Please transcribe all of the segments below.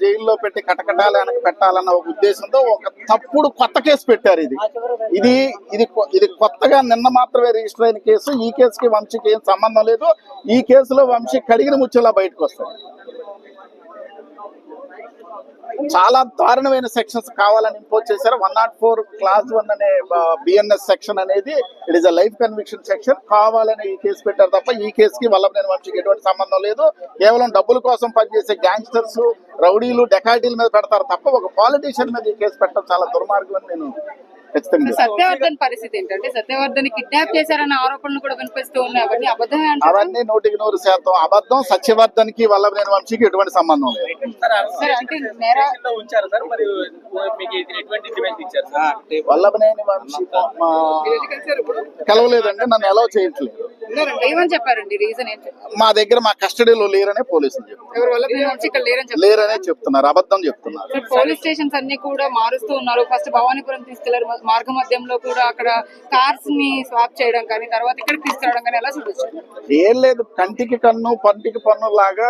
జైల్లో పెట్టి కటకటాలు వెనక పెట్టాలన్న ఒక ఉద్దేశంతో ఒక తప్పుడు కొత్త కేసు పెట్టారు ఇది. ఇది ఇది ఇది కొత్తగా నిన్న మాత్రమే రిజిస్టర్ అయిన కేసు. ఈ కేసుకి వంశీకి ఏం సంబంధం లేదు. ఈ కేసులో వంశీ కడిగిన ముచ్చలా బయటకు వస్తాయి చాలా దారుణమైన సెక్షన్స్ కావాలని ఇంపోజ్ చేశారు. One not four clause one అనే బిఎన్ఎస్ సెక్షన్ అనేది it is a life conviction section కావాలని ఈ కేసు పెట్టారు తప్ప ఈ కేసుకి వల్లభనేని మనిషికి ఎటువంటి సంబంధం లేదు. కేవలం డబ్బుల కోసం పనిచేసే గ్యాంగ్స్టర్స్ రౌడీలు డెకాటీల మీద పెడతారు తప్ప ఒక పాలిటీషియన్ మీద ఈ కేసు పెట్టడం చాలా దుర్మార్గం అని నేను సత్యవర్ధన్ పరిస్థితి ఏంటంటే సత్యవర్ధన్ కిడ్నాప్ చేశారన్న ఆరోపణలు కూడా వినిపిస్తూ ఉన్నాయి. అవన్నీ అబద్ధమే అవన్నీ నూటికి నూరు శాతం అబద్ధం. సత్యవర్ధన్కి వల్లభనేని వంశీకి ఎటువంటి సంబంధం లేదు. సార్ అంటే నేర లో ఉంచారు సార్ మరి మీకు ఎటువంటి ఇంటిమేషన్ ఇచ్చారు సార్? వల్లభనేని వంశీ మా కలవలేదండి నన్ను ఎలా చేయట్లేదు. ఏమని చెప్పారండి రీజన్ మా దగ్గర మా కస్టడీలో లేరనే పోలీసులు చెప్తున్నారు. ఇక్కడ లేరని చెప్తున్నారు అబద్ధం చెప్తున్నారు. పోలీస్ స్టేషన్స్ అన్ని కూడా మారుస్తూ ఉన్నారు. ఫస్ట్ భవానీపురం తీసుకెళ్ళారు మార్గ మధ్యంలో కూడా అక్కడ కార్స్ని స్వాప్ చేయడం కానీ తర్వాత ఇక్కడికి తీసుకురావడం కానీ ఎలా చూడొచ్చు? ఏం లేదు కంటికి కన్ను పంటికి పన్ను లాగా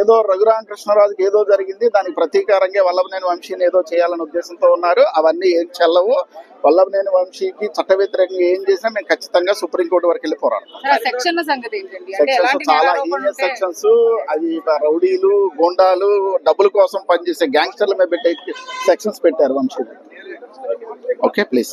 ఏదో రఘురామకృష్ణరాజుకి ఏదో జరిగింది దానికి ప్రతీకారంగా వల్లభనేని వంశీని ఏదో చేయాలనే ఉద్దేశంతో ఉన్నారు. అవన్నీ ఏం చెల్లవు. వల్లభనేని వంశీకి చట్ట వ్యతిరేకంగా ఏం చేసినా మేము ఖచ్చితంగా సుప్రీంకోర్టు వరకు వెళ్ళి పోరాడతాం అంటే సెక్షన్స్ చాలా హీనియస్ సెక్షన్స్ అది రౌడీలు గోండాలు డబ్బుల కోసం పనిచేసే గ్యాంగ్స్టర్ల మీద పెట్టే సెక్షన్స్ పెట్టారు వంశీ ఓకే ప్లీజ్